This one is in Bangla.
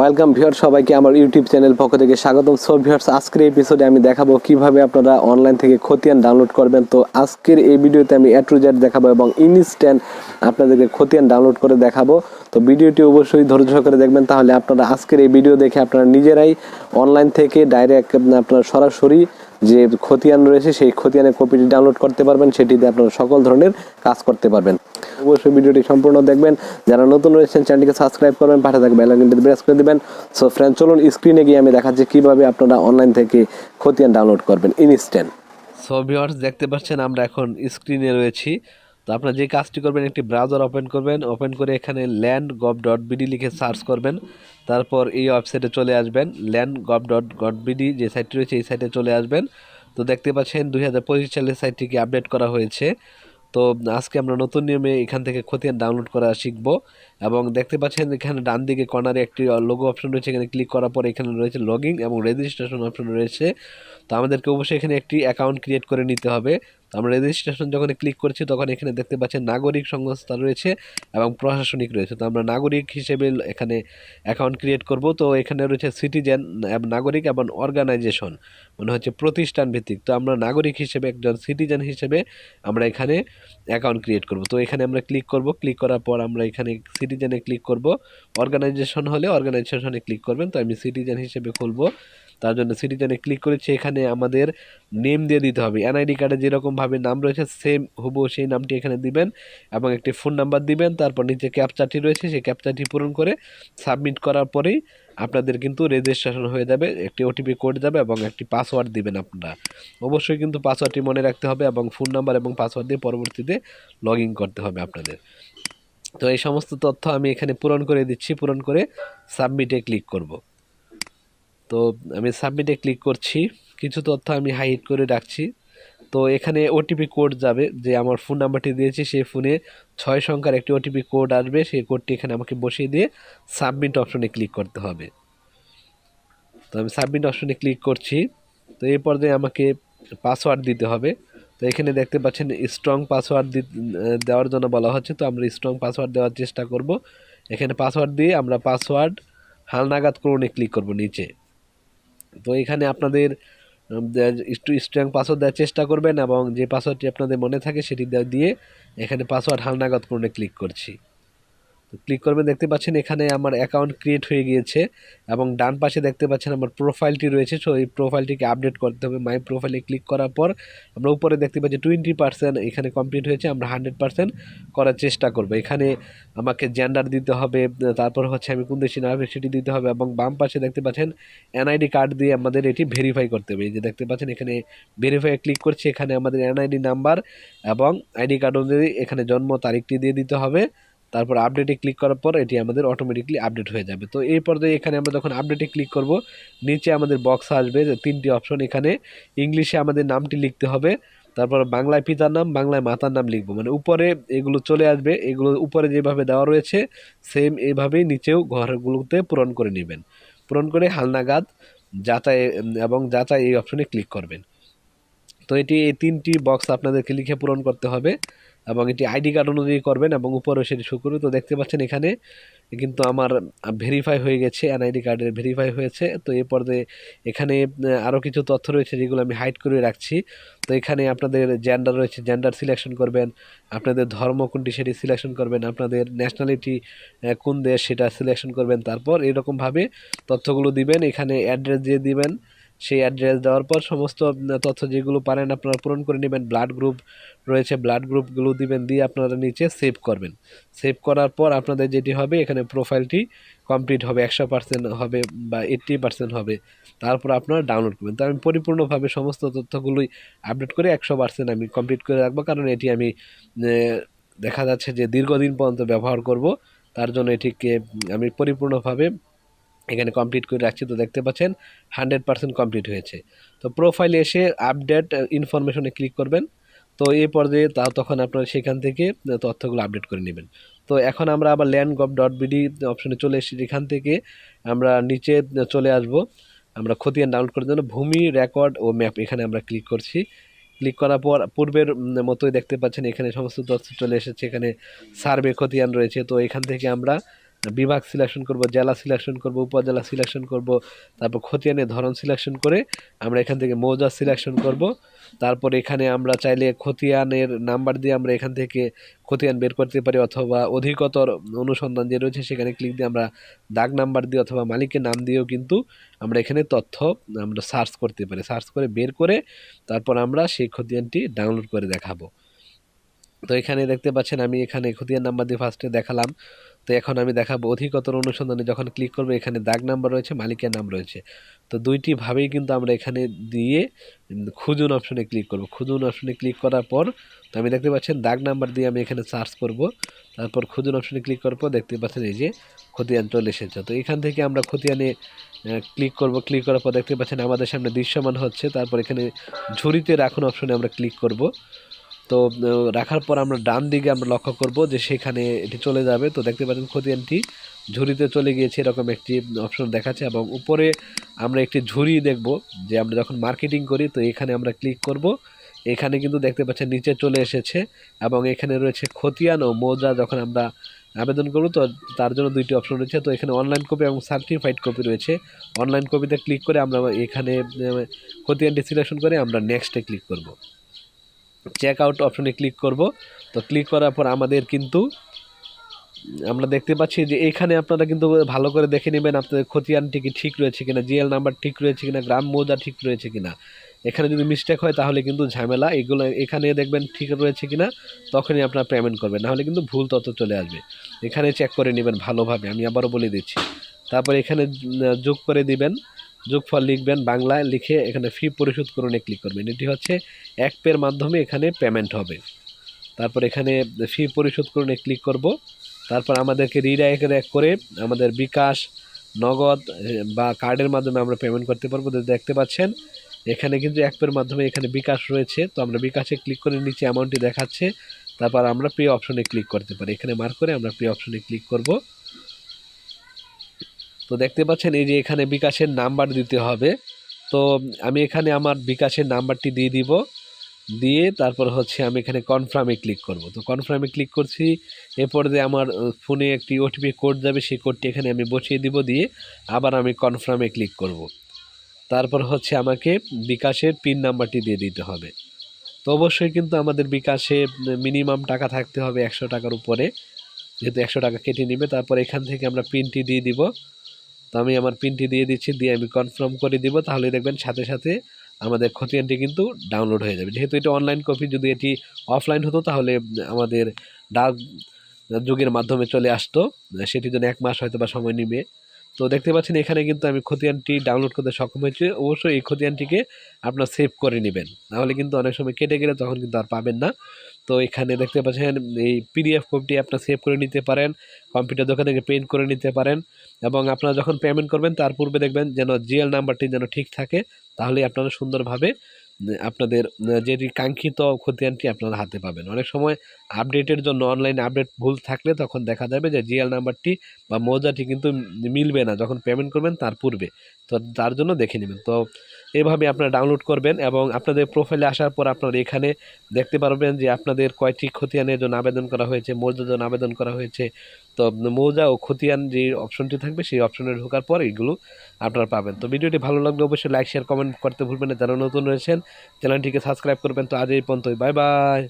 ওয়েলকাম ভিউয়ার সবাইকে আমার ইউটিউব চ্যানেল পক্ষ থেকে স্বাগতম। সো ভিউয়ার্স আজকের এপিসোডে আমি দেখাবো কীভাবে আপনারা অনলাইন থেকে খতিয়ান ডাউনলোড করবেন। তো আজকের এই ভিডিওতে আমি টু দেখাবো এবং ইনস্ট্যান্ট আপনাদেরকে খতিয়ান ডাউনলোড করে দেখাবো। তো ভিডিওটি অবশ্যই ধৈর্য সহকারে দেখবেন, তাহলে আপনারা আজকের এই ভিডিও দেখে আপনারা নিজেরাই অনলাইন থেকে ডাইরেক্ট আপনারা সরাসরি যে খতিয়ান রয়েছে, সেই খতিয়ানের কপিটি ডাউনলোড করতে পারবেন। সেটিতে আপনারা সকল ধরনের কাজ করতে পারবেন। অবশ্যই ভিডিওটি সম্পূর্ণ দেখবেন। যারা নতুন রয়েছেন, চ্যানেলটিকে সাবস্ক্রাইব করবেন, পাশে থাকা বেল আইকনটি প্রেস করে দিবেন। সো ফ্রেন্ড চলুন স্ক্রিনে গিয়ে আমি দেখাচ্ছি কীভাবে আপনারা অনলাইন থেকে খতিয়ান ডাউনলোড করবেন ইনস্ট্যান্ট সো ভিউয়ার্স দেখতে পাচ্ছেন, আমরা এখন স্ক্রিনে রয়েছি। তো আপনারা যে কাজটি করবেন, একটি ব্রাউজার ওপেন করবেন। ওপেন করে এখানে ল্যান্ড গভ ডট বিডি লিখে সার্চ করবেন। তারপর এই ওয়েবসাইটে চলে আসবেন। Land gov dot gov BD যে সাইটটি রয়েছে, এই সাইটে চলে আসবেন। তো দেখতে পাচ্ছেন, দুই হাজার পঁচিশ সালের সাইটটিকে আপডেট করা হয়েছে। তো আজকে আমরা নতুন নিয়মে এখান থেকে খতিয়ান ডাউনলোড করা শিখব। এবং দেখতে পাচ্ছেন এখানে ডান দিকে কর্নারে একটি লোগো অপশন রয়েছে। এখানে ক্লিক করার পর এখানে রয়েছে লগইন এবং রেজিস্ট্রেশন অপশন রয়েছে। তো আমাদেরকে অবশ্যই এখানে একটি অ্যাকাউন্ট ক্রিয়েট করে নিতে হবে। তো আমরা রেজিস্ট্রেশন যখন ক্লিক করছি, তখন এখানে দেখতে পাচ্ছেন নাগরিক সংস্থা রয়েছে এবং প্রশাসনিক রয়েছে। তো আমরা নাগরিক হিসেবে এখানে অ্যাকাউন্ট ক্রিয়েট করব। তো এখানে রয়েছে সিটিজেন নাগরিক এবং অর্গানাইজেশন মানে হচ্ছে প্রতিষ্ঠান ভিত্তিক। তো আমরা নাগরিক হিসেবে, একজন সিটিজেন হিসেবে আমরা এখানে অ্যাকাউন্ট ক্রিয়েট করব। তো এখানে আমরা ক্লিক করব। ক্লিক করার পর আমরা এখানে সিটিজেনে ক্লিক করব। অর্গানাইজেশন হলে অর্গানাইজেশনে ক্লিক করবেন, তো আমি সিটিজেন হিসেবে খুলব। তার জন্য সিটিজেনে ক্লিক করেছি, এখানে আমাদের নেম দিয়ে দিতে হবে। এনআইডি কার্ডে যেরকমভাবে নাম রয়েছে সেম হুবহু সেই নামটি এখানে দিবেন এবং একটি ফোন নাম্বার দিবেন। তারপর নিচে ক্যাপচাটি রয়েছে, সেই ক্যাপচাটি পূরণ করে সাবমিট করার পরেই আপনাদের কিন্তু রেজিস্ট্রেশন হয়ে যাবে, একটি ওটিপি কোড যাবে এবং একটি পাসওয়ার্ড দিবেন আপনারা। অবশ্যই কিন্তু পাসওয়ার্ডটি মনে রাখতে হবে এবং ফোন নাম্বার এবং পাসওয়ার্ড দিয়ে পরবর্তীতে লগ করতে হবে আপনাদের। তো এই সমস্ত তথ্য আমি এখানে পূরণ করে দিচ্ছি, পূরণ করে সাবমিটে ক্লিক করব। তো আমি সাবমিটে ক্লিক করছি, কিছু তথ্য আমি হাইড করে রাখছি। তো এখানে ওটিপি কোড যাবে, যে আমার ফোন নাম্বারটি দিয়েছি, সেই ফোনে ছয় সংখ্যার একটি ওটিপি কোড আসবে, সেই কোডটি এখানে আমাকে বসিয়ে দিয়ে সাবমিট অপশনে ক্লিক করতে হবে। তো আমি সাবমিট অপশনে ক্লিক করছি, তো এই পর্যায়ে আমাকে পাসওয়ার্ড দিতে হবে। তো এখানে দেখতে পাচ্ছেন স্ট্রং পাসওয়ার্ড দেওয়ার জন্য বলা হচ্ছে। তো আমরা স্ট্রং পাসওয়ার্ড দেওয়ার চেষ্টা করব। এখানে পাসওয়ার্ড দিয়ে আমরা পাসওয়ার্ড হালনাগাদ করুনে ক্লিক করব নিচে। তো এখানে আপনাদের একটু স্ট্রং পাসওয়ার্ড দেওয়ার চেষ্টা করবেন এবং যে পাসওয়ার্ডটি আপনাদের মনে থাকে সেটি দিয়ে এখানে পাসওয়ার্ড হালনাগাদ করুনে ক্লিক করছি। তো ক্লিক করবেন দেখতে পাচ্ছেন এখানে আমার অ্যাকাউন্ট ক্রিয়েট হয়ে গিয়েছে এবং ডান পাশে দেখতে পাচ্ছেন আমার প্রোফাইলটি রয়েছে সো এই প্রোফাইলটিকে আপডেট করতে হবে। মাই প্রোফাইলে ক্লিক করার পর আমরা উপরে দেখতে পাচ্ছি টোয়েন্টি পার্সেন্ট এখানে কমপ্লিট হয়েছে, আমরা হান্ড্রেড পার্সেন্ট করার চেষ্টা করব। এখানে আমাকে জেন্ডার দিতে হবে, তারপর হচ্ছে আমি কোন দেশি নাগরিক সেটি দিতে হবে এবং বাম পাশে দেখতে পাচ্ছেন এনআইডি কার্ড দিয়ে আমাদের এটি ভেরিফাই করতে হবে। এই যে দেখতে পাচ্ছেন এখানে ভেরিফাই ক্লিক করছি, এখানে আমাদের এনআইডি নাম্বার এবং আইডি কার্ড অনুযায়ী এখানে জন্ম তারিখটি দিয়ে দিতে হবে। তারপর আপডেটে ক্লিক করার পর এটি আমাদের অটোমেটিকলি আপডেট হয়ে যাবে। তো এই পর্যায়ে এখানে আমরা যখন আপডেটে ক্লিক করব, নিচে আমাদের বক্স আসবে যে তিনটি অপশন এখানে। ইংলিশে আমাদের নামটি লিখতে হবে, তারপর বাংলায় পিতার নাম, বাংলায় মাতার নাম লিখব। মানে উপরে এগুলো চলে আসবে, এগুলো উপরে যেভাবে দেওয়া রয়েছে সেম এইভাবেই নিচেও ঘরগুলোতে পূরণ করে নেবেন। পূরণ করে হালনাগাদ যাচাই এবং যাচাই এই অপশনে ক্লিক করবেন। তো এটি এই তিনটি বক্স আপনাদেরকে লিখে পূরণ করতে হবে এবং এটি আইডি কার্ড অনুযায়ী করবেন এবং উপরেও সেটি শুরু করবে। তো দেখতে পাচ্ছেন এখানে কিন্তু আমার ভেরিফাই হয়ে গেছে এনআইডি কার্ডের ভেরিফাই হয়েছে। তো এই পর্যায়ে এখানে আরও কিছু তথ্য রয়েছে যেগুলো আমি হাইড করে রাখছি। তো এখানে আপনাদের জেন্ডার রয়েছে জেন্ডার সিলেকশন করবেন, আপনাদের ধর্ম কোনটি সেটি সিলেকশন করবেন, আপনাদের ন্যাশনালিটি কোন দেশ সেটা সিলেকশন করবেন। তারপর এরকমভাবে তথ্যগুলো দিবেন, এখানে অ্যাড্রেস দিয়ে দিবেন। সেই অ্যাড্রেস দেওয়ার পর সমস্ত তথ্য যেগুলো পারেন আপনারা পূরণ করে নেবেন। ব্লাড গ্রুপ রয়েছে ব্লাড গ্রুপগুলো দিবেন, দিয়ে আপনারা নিচে সেভ করবেন। সেভ করার পর আপনাদের যেটি হবে, এখানে প্রোফাইলটি কমপ্লিট হবে, একশো পার্সেন্ট হবে বা এইট্টি পার্সেন্ট হবে। তারপর আপনারা ডাউনলোড করবেন। তো আমি পরিপূর্ণভাবে সমস্ত তথ্যগুলোই আপডেট করে একশো পার্সেন্ট আমি কমপ্লিট করে রাখব, কারণ এটি আমি দেখা যাচ্ছে যে দীর্ঘদিন পর্যন্ত ব্যবহার করব। তার জন্য এটিকে আমি পরিপূর্ণভাবে এখানে কমপ্লিট করে রাখছি তো দেখতে পাচ্ছেন হান্ড্রেড পার্সেন্ট কমপ্লিট হয়েছে। তো প্রোফাইলে এসে আপডেট ইনফরমেশনে ক্লিক করবেন। তো এই পর্যায়ে তা তখন আপনারা সেখান থেকে তথ্যগুলো আপডেট করে নেবেন। তো এখন আমরা আবার ল্যান্ড গভ ডট বিডি অপশনে চলে এসেছি এখান থেকে আমরা নিচে চলে আসব। আমরা খতিয়ান ডাউনলোড করার জন্য ভূমি রেকর্ড ও ম্যাপ এখানে আমরা ক্লিক করছি। ক্লিক করার পর পূর্বের মতোই দেখতে পাচ্ছেন, এখানে সমস্ত তথ্য চলে এসেছে। এখানে সার্ভে খতিয়ান রয়েছে। তো এখান থেকে আমরা বিভাগ সিলেকশন করব, জেলা সিলেকশন করব, উপজেলা সিলেকশন করব, তারপর খতিয়ানের ধরন সিলেকশন করে আমরা এখান থেকে মৌজা সিলেকশন করব। তারপর এখানে আমরা চাইলে খতিয়ানের নাম্বার দিয়ে আমরা এখান থেকে খতিয়ান বের করতে পারি অথবা অধিকতর অনুসন্ধান যে রয়েছে সেখানে ক্লিক দিয়ে আমরা দাগ নাম্বার দিয়ে অথবা মালিকের নাম দিয়েও কিন্তু আমরা এখানে তথ্য আমরা সার্চ করতে পারি। সার্চ করে বের করে তারপর আমরা সেই খতিয়ানটি ডাউনলোড করে দেখাবো। তো এখানে দেখতে পাচ্ছেন আমি এখানে খতিয়ান নাম্বার দিয়ে ফার্স্টে দেখালাম। তো এখন আমি দেখাবো অধিকতর অনুসন্ধানে যখন ক্লিক করব, এখানে দাগ নাম্বার রয়েছে, মালিকের নাম রয়েছে। তো দুইটি ভাবেই কিন্তু আমরা এখানে দিয়ে খুঁজুন অপশনে ক্লিক করব। খুঁজুন অপশনে ক্লিক করার পর, তো আমি দেখতে পাচ্ছেন দাগ নাম্বার দিয়ে আমি এখানে সার্চ করব। তারপর খুঁজুন অপশনে ক্লিক করার পর দেখতে পাচ্ছেন এই যে খতিয়ান চলে এসেছে। তো এখান থেকে আমরা খতিয়ানে ক্লিক করব। ক্লিক করার পর দেখতে পাচ্ছেন আমাদের সামনে দৃশ্যমান হচ্ছে। তারপর এখানে ঝুড়িতে রাখুন অপশনে আমরা ক্লিক করব। তো রাখার পর আমরা ডান দিকে আমরা লক্ষ্য করব যে সেখানে এটি চলে যাবে। তো দেখতে পাচ্ছেন খতিয়ানটি ঝুড়িতে চলে গিয়েছে এরকম একটি অপশন দেখাচ্ছে এবং উপরে আমরা একটি ঝুড়ি দেখব যে আমরা যখন মার্কেটিং করি তো এখানে আমরা ক্লিক করব। এখানে কিন্তু দেখতে পাচ্ছেন নিচে চলে এসেছে এবং এখানে রয়েছে খতিয়ান ও মোজা যখন আমরা আবেদন করব তো তার জন্য দুইটি অপশন রয়েছে। তো এখানে অনলাইন কপি এবং সার্টিফাইড কপি রয়েছে। অনলাইন কপিতে ক্লিক করে আমরা এখানে খতিয়ানটি সিলেকশন করে আমরা নেক্সটে ক্লিক করব। চেক আউট অপশনে ক্লিক করব। তো ক্লিক করার পর আমাদের কিন্তু, আমরা দেখতে পাচ্ছি যে এখানে আপনারা কিন্তু ভালো করে দেখে নেবেন আপনাদের খতিয়ানটি কি ঠিক রয়েছে কিনা জিএল নাম্বার ঠিক রয়েছে কিনা, গ্রাম মৌজা ঠিক রয়েছে কিনা। এখানে যদি মিস্টেক হয় তাহলে কিন্তু ঝামেলা, এগুলো এখানে দেখবেন ঠিক রয়েছে কিনা, তখনই আপনার পেমেন্ট করবেন, নাহলে কিন্তু ভুল তত চলে আসবে। এখানে চেক করে নেবেন ভালোভাবে, আমি আবারও বলে দিচ্ছি। তারপর এখানে যোগ করে দিবেন। যোগফল লিখবেন বাংলায় লিখে এখানে ফি পরিশোধ করুন ক্লিক করবেন। এটি হচ্ছে এক পের মাধ্যমে এখানে পেমেন্ট হবে। তারপর এখানে ফি পরিশোধ করুন ক্লিক করব। তারপর আমাদেরকে রিডাইরেক্ট করে আমাদের বিকাশ, নগদ, বা কার্ডের মাধ্যমে আমরা পেমেন্ট করতে পারব। দেখতে পাচ্ছেন, এখানে কিন্তু এক পের মাধ্যমে এখানে বিকাশ রয়েছে। তো আমরা বিকাশে ক্লিক করে নিচে অ্যামাউন্টটি দেখাচ্ছে। তারপর আমরা পে অপশনে ক্লিক করতে পারি। এখানে মার্ক করে আমরা পে অপশনে ক্লিক করব। তো দেখতে পাচ্ছেন এই যে এখানে বিকাশের নাম্বার দিতে হবে। তো আমি এখানে আমার বিকাশের নাম্বারটি দিয়ে দিব। দিয়ে তারপর হচ্ছে আমি এখানে কনফার্মে ক্লিক করব। তো কনফার্মে ক্লিক করছি। এরপর যে আমার ফোনে একটি ওটিপি কোড যাবে, সেই কোডটি এখানে আমি বসিয়ে দিব। দিয়ে আবার আমি কনফার্মে ক্লিক করব। তারপর হচ্ছে আমাকে বিকাশের পিন নাম্বারটি দিয়ে দিতে হবে। তো অবশ্যই কিন্তু আমাদের বিকাশে মিনিমাম টাকা থাকতে হবে একশো টাকার উপরে। যেহেতু একশো টাকা কেটে নেবে, তারপর এখান থেকে আমরা পিনটি দিয়ে দিব। আমি আমার পিনটি দিয়ে দিচ্ছি, দিয়ে আমি কনফার্ম করে দিব তাহলে দেখবেন সাথে সাথে আমাদের খতিয়ানটি কিন্তু ডাউনলোড হয়ে যাবে। যেহেতু এটা অনলাইন কপি যদি এটি অফলাইন হতো তাহলে আমাদের ডাক যুগের মাধ্যমে চলে আসতো, সেটির জন্য এক মাস হয়তো বা সময় নেবে। তো দেখতে পাচ্ছেন এখানে কিন্তু আমি খতিয়ানটি ডাউনলোড করতে সক্ষম হয়েছি, অবশ্যই এই খতিয়ানটিকে আপনার সেভ করে নেবেন। নাহলে কিন্তু অনেক সময় কেটে গেলে তখন কিন্তু আর পাবেন না। তো এখানে দেখতে পাচ্ছেন, এই পিডিএফ কপিটি আপনার সেভ করে নিতে পারেন কম্পিউটার দোকান থেকে প্রিন্ট করে নিতে পারেন এবং আপনারা যখন পেমেন্ট করবেন, তার পূর্বে দেখবেন যেন জিএল নাম্বারটি যেন ঠিক থাকে তাহলেই আপনারা সুন্দরভাবে আপনাদের যেটি কাঙ্ক্ষিত খতিয়ানটি আপনারা হাতে পাবেন। অনেক সময় আপডেটের জন্য অনলাইন আপডেট ভুল থাকলে তখন দেখা যাবে যে জিএল নাম্বারটি বা মৌজাটি কিন্তু মিলবে না, যখন পেমেন্ট করবেন তার পূর্বে। তো তার জন্য দেখে নেবেন। তো এইভাবে আপনারা ডাউনলোড করবেন এবং আপনাদের প্রোফাইলে আসার পর আপনারা এখানে দেখতে পারবেন যে আপনাদের কয়টি খতিয়ানের জন্য আবেদন করা হয়েছে, মৌজার জন্য আবেদন করা হয়েছে। তো মৌজা ও খতিয়ান যে অপশনটি থাকবে সেই অপশনে ঢোকার পর এগুলো আপনারা পাবেন। তো ভিডিওটি ভালো লাগলে অবশ্যই লাইক শেয়ার কমেন্ট করতে ভুলবেন না। যারা নতুন রয়েছেন, চ্যানেলটিকে সাবস্ক্রাইব করবেন। তো আজ এই পর্যন্তই। Bye bye